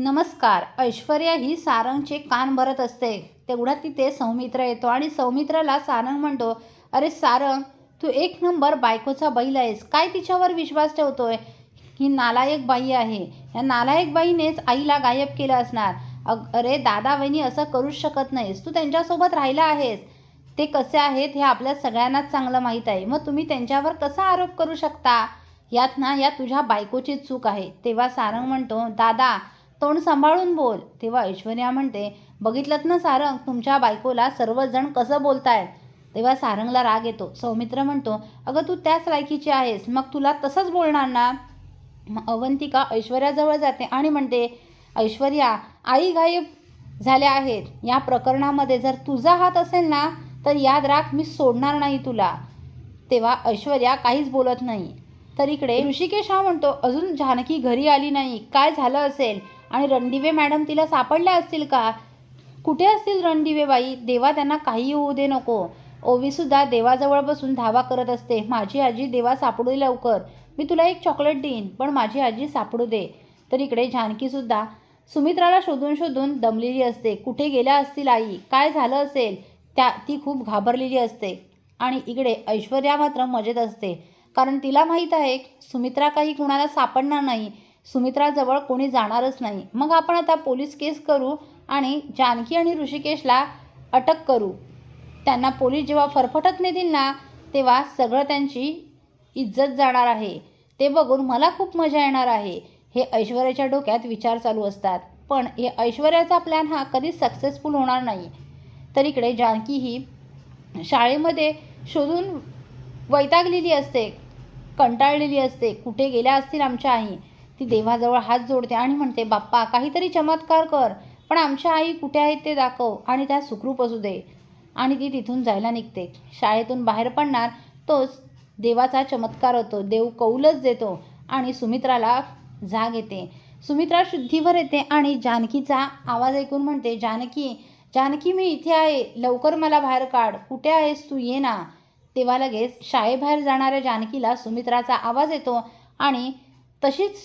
नमस्कार ऐश्वर्या ही सारंगचे कान भरत असते. तेवढ्यात तिथे सौमित्र येतो आणि सौमित्राला सारंग म्हणतो अरे सारंग तू एक नंबर बायकोचा बैल आहेस. काय तिच्यावर विश्वास ठेवतोय? ही नालायक बाई आहे. या नालायक बाईनेच आईला गायब केलं असणार. अग अरे दादा बहिणी असं करूच शकत नाहीस. तू त्यांच्यासोबत राहिला आहेस. ते कसे आहेत हे आपल्या सगळ्यांनाच चांगलं माहीत आहे. मग तुम्ही त्यांच्यावर कसा आरोप करू शकता? यात ना या तुझ्या बायकोची चूक आहे. तेव्हा सारंग म्हणतो दादा तोंड सांभाळून बोल. तेव्हा ऐश्वर्या म्हणते बघितलं ना सारंग तुमच्या बायकोला सर्वजण कसं बोलतायत? तेव्हा सारंगला राग येतो. सौमित्र म्हणतो अगं तू त्याच लायकीची आहेस. मग तुला तसंच बोलणार ना? मग अवंतिका ऐश्वर्याजवळ जाते आणि म्हणते ऐश्वर्या आई गायब झाल्या आहेत. या प्रकरणामध्ये जर तुझा हात असेल ना तर याद राख मी सोडणार नाही तुला. तेव्हा ऐश्वर्या काहीच बोलत नाही. तर इकडे ऋषिकेश हा म्हणतो अजून जानकी घरी आली नाही. काय झालं असेल? आणि रणदिवे मॅडम तिला सापडल्या असतील का? कुठे असतील रणदिवे बाई? देवा त्यांना काही होऊ दे नको. ओवीसुद्धा देवाजवळ बसून धावा करत असते. माझी आजी देवा सापडू दे लवकर. मी तुला एक चॉकलेट देईन पण माझी आजी सापडू दे. तर इकडे जानकीसुद्धा सुमित्राला शोधून शोधून दमलेली असते. कुठे गेल्या असतील आई? काय झालं असेल? त्या ती खूप घाबरलेली असते. आणि इकडे ऐश्वर्या मात्र मजेत असते. कारण तिला माहीत आहे सुमित्रा काही कुणाला सापडणार नाही. सुमित्राजवळ कोणी जाणारच नाही. मग आपण आता पोलीस केस करू आणि जानकी आणि ऋषिकेशला अटक करू. त्यांना पोलीस जेव्हा फरफटत नेतील ना तेव्हा सगळं त्यांची इज्जत जाणार आहे. ते बघून मला खूप मजा येणार आहे. हे ऐश्वर्याच्या डोक्यात विचार चालू असतात. पण हे ऐश्वर्याचा प्लॅन हा कधीच सक्सेसफुल होणार नाही. तर इकडे जानकी ही शाळेमध्ये शोधून वैतागलेली असते कंटाळलेली असते. कुठे गेल्या असतील आमच्या आई? ती देवाजवळ हात जोडते आणि म्हणते बाप्पा काहीतरी चमत्कार कर पण आमच्या आई कुठे आहेत ते दाखव आणि त्या सुखरूप असू दे. आणि ती तिथून जायला निघते. शाळेतून बाहेर पडणार तोच देवाचा चमत्कार होतो. देव कौलच देतो आणि सुमित्राला जाग येते. सुमित्रा शुद्धीवर येते आणि जानकीचा आवाज ऐकून म्हणते जानकी जानकी मी इथे आहे. लवकर मला बाहेर काढ. कुठे आहेस तू? ये ना. तेव्हा लगेच शाळेबाहेर जाणाऱ्या जानकीला सुमित्राचा आवाज येतो आणि तशीच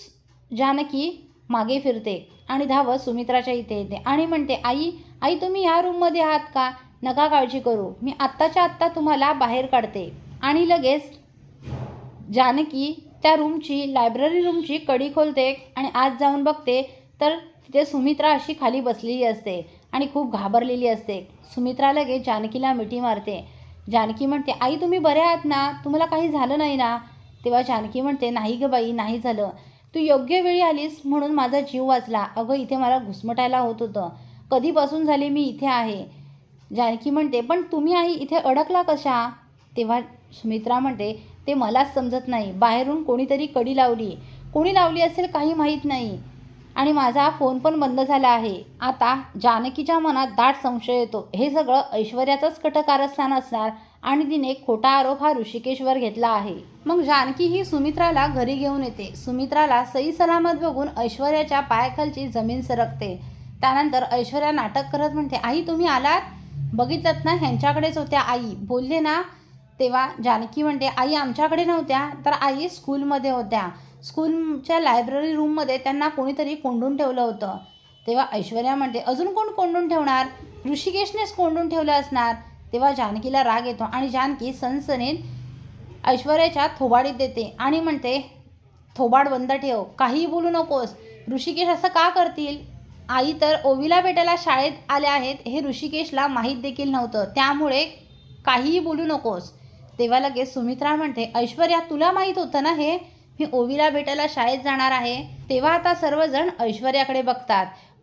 जानकी मागे फिरते आणि धावत सुमित्राच्या इथे येते आणि म्हणते आई आई तुम्ही ह्या रूममध्ये आहात का? नका काळजी करू. मी आत्ताच्या आत्ता तुम्हाला बाहेर काढते. आणि लगेच जानकी त्या रूमची लायब्ररी रूमची कडी खोलते आणि आत जाऊन बघते. तर तिथे सुमित्रा अशी खाली बसलेली असते आणि खूप घाबरलेली असते. सुमित्रा लगेच जानकीला मिठी मारते. जानकी म्हणते आई तुम्ही बरे आहात ना? तुम्हाला काही झालं नाही ना? तेव्हा जानकी म्हणते नाही ग बाई नाही झालं. तू योग्य वेळी आलीस म्हणून माझा जीव वाचला. अगं इथे मला घुसमटायला होत होतं. कधीपासून झाले मी इथे आहे? जानकी म्हणते पण तुम्ही आई इथे अडकला कशा? तेव्हा सुमित्रा म्हणते ते मलाच समजत नाही. बाहेरून कोणीतरी कडी लावली. कोणी लावली असेल काही माहीत नाही. आणि माझा फोन पण बंद झाला आहे. आता जानकीच्या मनात दाट संशय येतो. हे सगळं ऐश्वर्याचंच कटकारस्थान असणार. आणि तिने खोटा आरोप हा ऋषिकेशवर घेतला आहे. मग जानकी ही सुमित्राला घरी घेऊन येते. सुमित्राला सई सलामत बघून ऐश्वर्याच्या पायाखालची जमीन सरकते. त्यानंतर ऐश्वर्या नाटक करत म्हणते आई तुम्ही आलात? बघितलं ना ह्यांच्याकडेच होत्या आई. बोलले ना तेव्हा जानकी म्हणते आई आमच्याकडे नव्हत्या तर आई स्कूलमध्ये होत्या. स्कूलच्या लायब्ररी रूममध्ये त्यांना कोणीतरी कोंडून ठेवलं होतं. तेव्हा ऐश्वर्या म्हणते अजून कोण कोंडून ठेवणार? ऋषिकेशनेच कोंडून ठेवलं असणार. तेव्हा जानकीला राग येतो आणि जानकी सनसनीत ऐश्वर्याच्या थोबाडीत देते आणि म्हणते थोबाड बंद ठेव काहीही बोलू नकोस. ऋषिकेश असं का करतील? आई तर ओवीला भेटायला शाळेत आल्या आहेत हे ऋषिकेशला माहीत देखील नव्हतं. त्यामुळे काहीही बोलू नकोस. तेव्हा लगेच सुमित्रा म्हणते ऐश्वर्या तुला माहीत होतं ना हे? मी ओवीला भेटायला शाळेत जाणार आहे. तेव्हा आता सर्वजण ऐश्वर्याकडे बघतात.